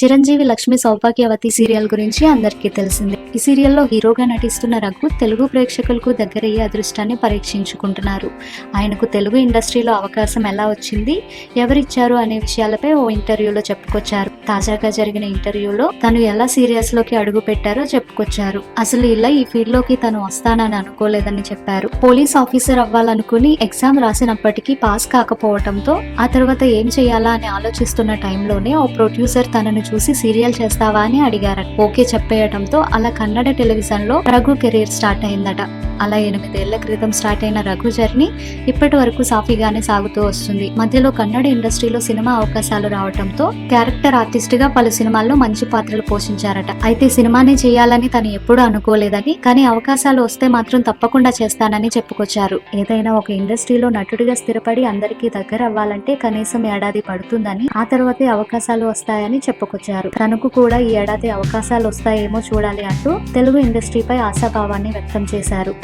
చిరంజీవి లక్ష్మి సౌభాగ్యవతి serial గురించి అందరికీ తెలిసింది. ఈ సీరియల్లో హీరోగా నటిస్తున్న రఘు తెలుగు ప్రేక్షకులకు దగ్గరయ్యే అదృష్టాన్ని పరీక్షించుకుంటున్నారు. ఆయనకు తెలుగు ఇండస్ట్రీలో అవకాశం ఎలా వచ్చింది ఎవరిచ్చారు అనే విషయాలపై ఓ ఇంటర్వ్యూలో చెప్పుకొచ్చారు. తాజాగా జరిగిన ఇంటర్వ్యూలో తను ఎలా సీరియల్స్లోకి అడుగు పెట్టారో చెప్పుకొచ్చారు. అసలు ఇలా ఈ ఫీల్డ్లోకి తను వస్తానని అనుకోలేదని చెప్పారు. పోలీస్ ఆఫీసర్ అవ్వాలనుకుని ఎగ్జామ్ రాసినప్పటికీ పాస్ కాకపోవడంతో ఆ తర్వాత ఏం చేయాలా అని ఆలోచిస్తున్న టైంలోనే ఓ ప్రొడ్యూసర్ తనను చూసి సీరియల్ చేస్తావా అని అడిగారట. ఓకే చెప్పేయడంతో అలా కన్నడ టెలివిజన్లో రఘు కెరీర్ స్టార్ట్ అయిందట. అలా ఎనిమిదేళ్ళ క్రితం స్టార్ట్ అయిన రఘు జర్నీ ఇప్పటి వరకు సాఫీగానే సాగుతూ వస్తుంది. మధ్యలో కన్నడ ఇండస్ట్రీలో సినిమా అవకాశాలు రావడంతో క్యారెక్టర్ ఆర్టిస్ట్గా పలు సినిమాల్లో మంచి పాత్రలు పోషించారట. అయితే సినిమానే చేయాలని తను ఎప్పుడూ అనుకోలేదని కానీ అవకాశాలు వస్తే మాత్రం తప్పకుండా చేస్తానని చెప్పుకొచ్చారు. ఏదైనా ఒక ఇండస్ట్రీలో నటుడిగా స్థిరపడి అందరికీ దగ్గర అవ్వాలంటే కనీసం ఏడాది పడుతుందని ఆ తర్వాతే అవకాశాలు వస్తాయని చెప్పుకొచ్చారు. తనకు కూడా ఈ ఏడాది అవకాశాలు వస్తాయేమో చూడాలి అంటూ తెలుగు ఇండస్ట్రీపై ఆశాభావాన్ని వ్యక్తం చేశారు.